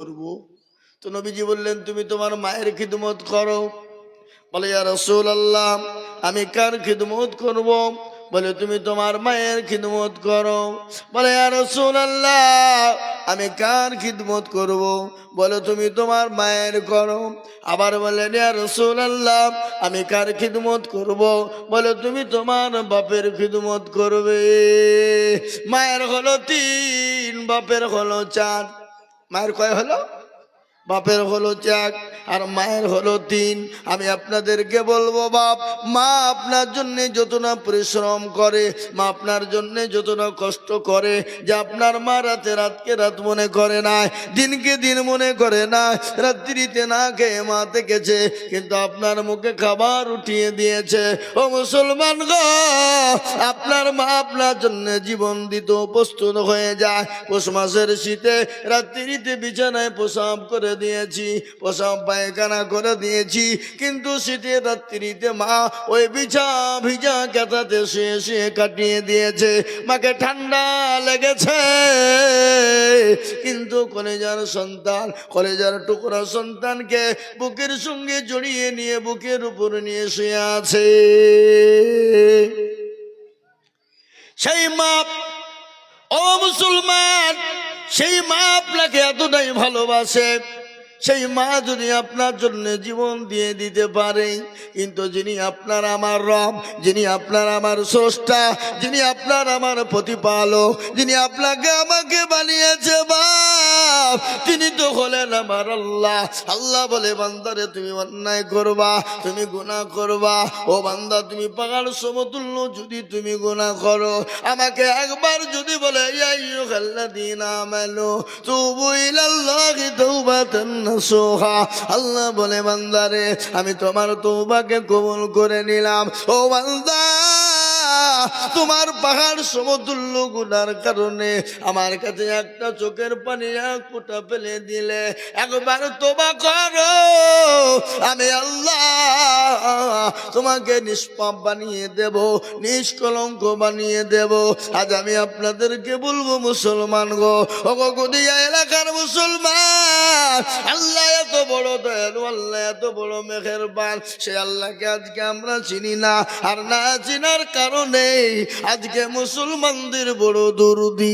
করব। তো নবীজি বললেন, তুমি তোমার মায়ের খিদমত করো। বলে, ইয়া রসুল আল্লাহ আমি কার খিদমত করব? বলে, তুমি তোমার মায়ের খিদমত করো। বলে, ইয়া রসুল আল্লাহ আমি কার খিদমত করব? বলে, তুমি তোমার মায়ের করো। আবার বলেন ইয়া রসুল আল্লাহ আমি কার খিদমত করব? বলে, তুমি তোমার বাপের খিদমত করবে। মায়ের হলো তিন, বাপের হলো চার। মায়ের কয় হলো? বাপের হলো চাক আর মায়ের হলো তিন। আমি আপনাদেরকে বলব, বাপ, মা আপনার জন্যে যত না পরিশ্রম করে, মা আপনার জন্যে যত না কষ্ট করে যে আপনার মা রাতে রাতকে রাত মনে করে না, দিনকে দিন মনে করে না, রাত্রিতে না খেয়ে মা থেকেছে, কিন্তু আপনার মুখে খাবার উঠিয়ে দিয়েছে। ও মুসলমান গো, আপনার মা আপনার জন্য জীবন দিত প্রস্তুত হয়ে যায়। পৌষ মাসের শীতে রাত্রিতে বিছানায় প্রসাব করে দিয়েছি, প্রসাব পায়খানা করে দিয়েছি, কিন্তু শীতের রাত্রিতে মা ওই বিছা ভিজা কেতাতে শুয়ে শুয়ে কাটিয়ে দিয়েছে। মাকে ঠান্ডা লেগেছে। কিন্তু কলেজার সন্তান, কলেজার টুকরা সন্তানকে বুকের সঙ্গে জড়িয়ে নিয়ে বুকের উপর নিয়ে শুয়ে আছে। সেই মাপ ও মুসলমান, সেই মা আপনাকে এতটাই ভালোবাসে। সেই মা যদি আপনার জন্য জীবন দিয়ে দিতে পারে, কিন্তু যিনি আপনার আমার রব, যিনি আপনার আমার স্রষ্টা, যিনি আপনার আমার প্রতিপালক, যিনি আপনাকে আমাকে বানিয়েছে, বাপ, তিনি তো হলেন আমার আল্লাহ। আল্লাহ বলে, বান্দারে, তুমি অন্যায় করবা, তুমি গুণা করবা। ও বান্দা, তুমি পাহাড় সমতুল্য যদি তুমি গুণা করো। আমাকে একবার যদি বলে দিন আমালো তুবু ইলাল্লাহি নাসুহা আল্লাহ বলে বান্দারে আমি তোমার তৌবাকে কবুল করে নিলাম। ও বান্দা তোমার পাহাড় সমতুল্য গুনার কারণে আমার কাছে একটা চোখের পানি এক ফেলে দিলে, একবার তোবা করো। আমি আল্লাহ তোমাকে নিষ্পাপ বানিয়ে দেব, নিষ্কলঙ্ক বানিয়ে দেব। আজ আমি আপনাদেরকে বলব, মুসলমান গো, ওগো এলাকার মুসলমান, আল্লাহ এত বড় দয়ালু, আল্লাহ এত বড় মেঘের বান সে আল্লাহকে আজকে আমরা চিনি না, আর না চিনার কারণে আজকে মুসলমানদের বড় দুর্দিন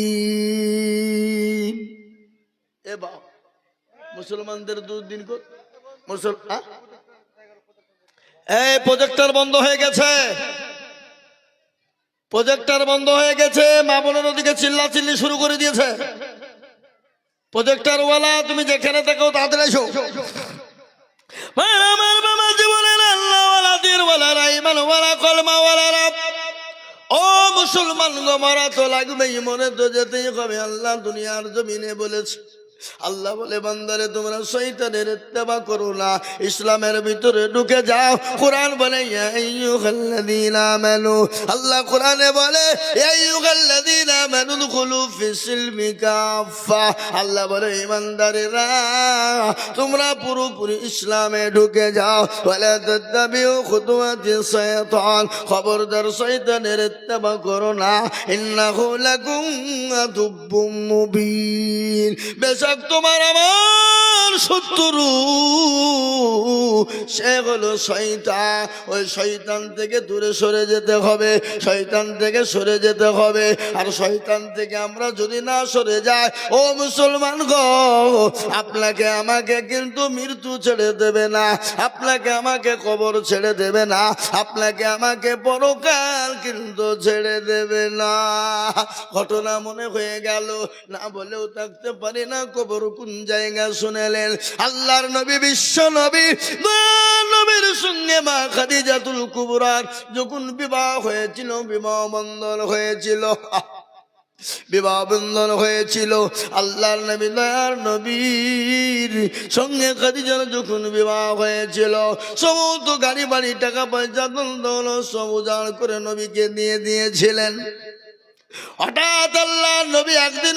এ বাপ, মুসলমানদের দুর্দিন এই প্রজেক্টর বন্ধ হয়ে গেছে। প্রজেক্টর বন্ধ হয়ে গেছে, মা বোনের ওদিকে চিল্লা চিল্লি শুরু করে দিয়েছে। প্রজেক্টর ওয়ালা তুমি যেখানে থাকো তাদের এসো। আমার বাবা জীবনের আল্লাহ ওয়ালা দিন ওয়ালা ও মুসলমান গো মারা তো লাগবেই মনে তো যেতেই হবে। আল্লাহ দুনিয়ার জমিনে বলেছে। আল্লাহ বলে, বান্দারে, তোমরা শৈতানের ইত্তেবা করো না। ইসলামের ভিতরে ঢুকে যাও। কোরআন বলে আল্লাহ কোরআনে বলে আল্লাহ বলে ইমানদারেরা তোমরা পুরোপুরি ইসলামে ঢুকে যাও। তাত্তাবিউ খবরদার ইত্তেবা করো না। আদুব্বুম মুবিন। বেশক তোমার আমার শত্রু। সে হলো শয়তান। ওই শয়তান থেকে দূরে সরে যেতে হবে। শয়তান থেকে সরে যেতে হবে। আর শয়তান থেকে আমরা যদি না সরে যাই, ও মুসলমান গো, আপনাকে আমাকে কিন্তু মৃত্যু ছেড়ে দেবে না। আপনাকে আমাকে কবর ছেড়ে দেবে না। আপনাকে আমাকে পরকাল কিন্তু ছেড়ে দেবে না। ঘটনা মনে হয়ে গেল। না বলেও থাকতে পারি না কবর কোন জায়গা শুনেলেন আল্লাহর নবী, বিশ্ব নবী নবীর সঙ্গে মা খাদিজাতুল কুবরার যখন বিবাহ হয়েছিল, বিবাহ বন্ধন হয়েছিল, বিবাহ বন্ধন হয়েছিল, আল্লাহর নবী দয়ার নবীর সঙ্গে খাদিজার যখন বিবাহ হয়েছিল, সমস্ত গাড়ি বাড়ি, টাকা পয়সা দল সব উজাড় করে নবীকে দিয়ে দিয়েছিলেন। হঠাৎ আল্লাহ নবী একদিন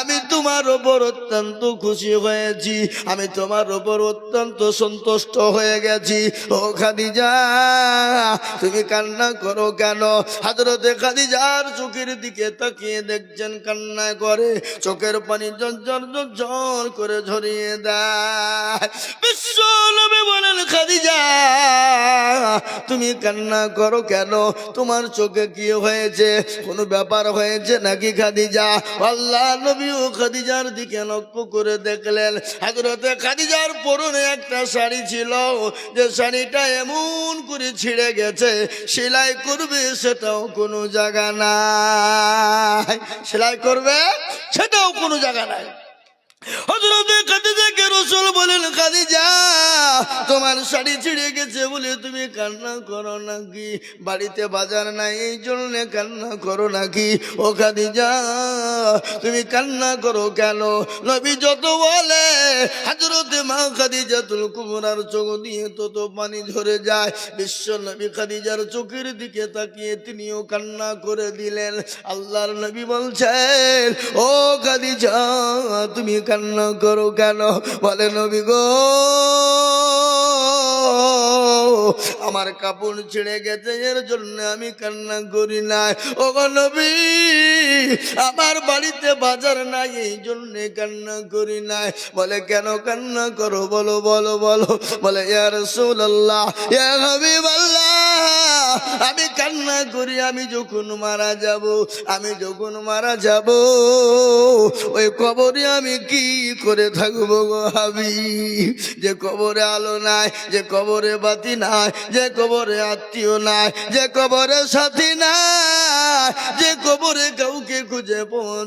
আমি তোমার ওপর অত্যন্ত খুশি হয়েছি। আমি তোমার ওপর অত্যন্ত সন্তুষ্ট হয়ে গেছি। ও খাদিজা, তুমি কান্না করো কেন? হাজরতে খাদিজার চোখের দিকে তাকিয়ে দেখছেন কান্না করে। চোখের পানি জর্জর জর্জর করে ঝরিয়ে দেয়। বিশ্ব বলেন, খাদিজা, তুমি কান্না করো কেন? তোমার চোখে কি হয়েছে? কোনো ব্যাপার হয়েছে নাকি খাদিজা? আল্লাহ নবী ও খাদিজার দিকে লক্ষ্য করে দেখলেন। হাজরতে খাদিজার পরনে একটা শাড়ি ছিল। যে শাড়িটা এমন করে ছিঁড়ে গেছে, সেলাই করবে সেটাও কোনো জায়গা নাই। সেলাই করবে সেটাও কোনো জায়গা নাই। হজরতে খাদিজাকে রসুল বলেন, খাদিজা তোমার শাড়ি ছিঁড়ে গেছে বলে তুমি কান্না করো নাকি? বাড়িতে বাজার নাই, এই জন্য কান্না করো নাকি? ও খাদিজা, তুমি কান্না করো কেন? নবী যত বলে হাজরতে মা খাদিজা তুল কুমরার চোখ দিয়ে তত পানি ঝরে যায়। বিশ্ব নবী খাদিজার চোখের দিকে তাকিয়ে তিনিও কান্না করে দিলেন। আল্লাহর নবী বলছেন, ও খাদিজা, তুমি কান্না করো কেন? বলে নবী গো আমার কাপড় ছিঁড়ে গেছে, এর জন্য আমি কান্না করি নাই। ও নবী, আমার বাড়িতে বাজার নাই, এই জন্য কান্না করি নাই। বলে, কেন কান্না করো? বলো বলো বলো। বলে ইয়ার সুল্লাহ ইয়া হাবিবাল্লাহ। আমি কান্না করি, আমি যখন মারা যাব, আমি যখন মারা যাব, ওই কবরে আমি কি করে থাকব গো হাবি যে কবরে আলো নাই, যে কবরে বাতি নাই, যে কবরে আত্মীয় নাই, যে কবরে সাথী নাই, যে কবরে কাউকে খুঁজে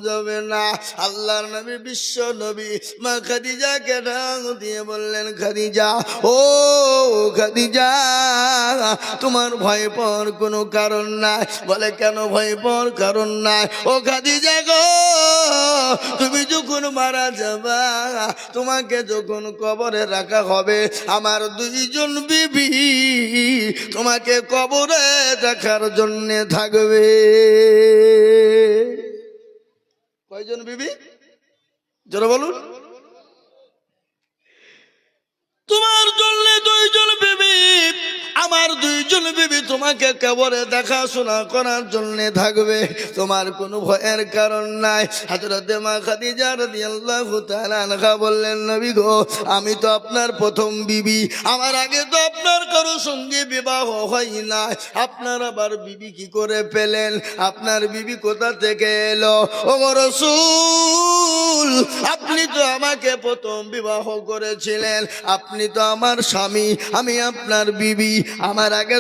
যাবে না। আল্লাহর নবী, বিশ্ব নবী, মা খাদিজাকে ডাক দিয়ে বললেন, খাদিজা, ও খাদিজা তোমার ভয় পর কোনো কারণ নাই। বলে, কেন ভয় পর কারণ নাই? ও খাদিজা গো, তুমি যখন মারা যাবা, তোমাকে যখন কবরে রাখা হবে, আমার দুইজন বিবি তোমাকে কবরে দেখার জন্য থাকবে। কয়জন বিবি? জোরে বলুন। তোমার জন্য দুইজন বিবি আমার দুইজন তোমাকে কেবলে দেখাশোনা করার জন্য থাকবে। তোমার কোনো ভয়ের কারণ নাই। হাজরতে মা খাদিজা রাদিয়াল্লাহু তাআলা আনহা বললেন, নবী গো, আমি তো আপনার প্রথম বিবি। আমার আগে তো আপনার কারও সঙ্গে বিবাহ হয় না আপনার আবার বিবি কি করে পেলেন? আপনার বিবি কোথা থেকে এলো? ও রসুল, আপনি তো আমাকে প্রথম বিবাহ করেছিলেন। আপনি তো আমার স্বামী, আমি আপনার বিবি। আমার আগে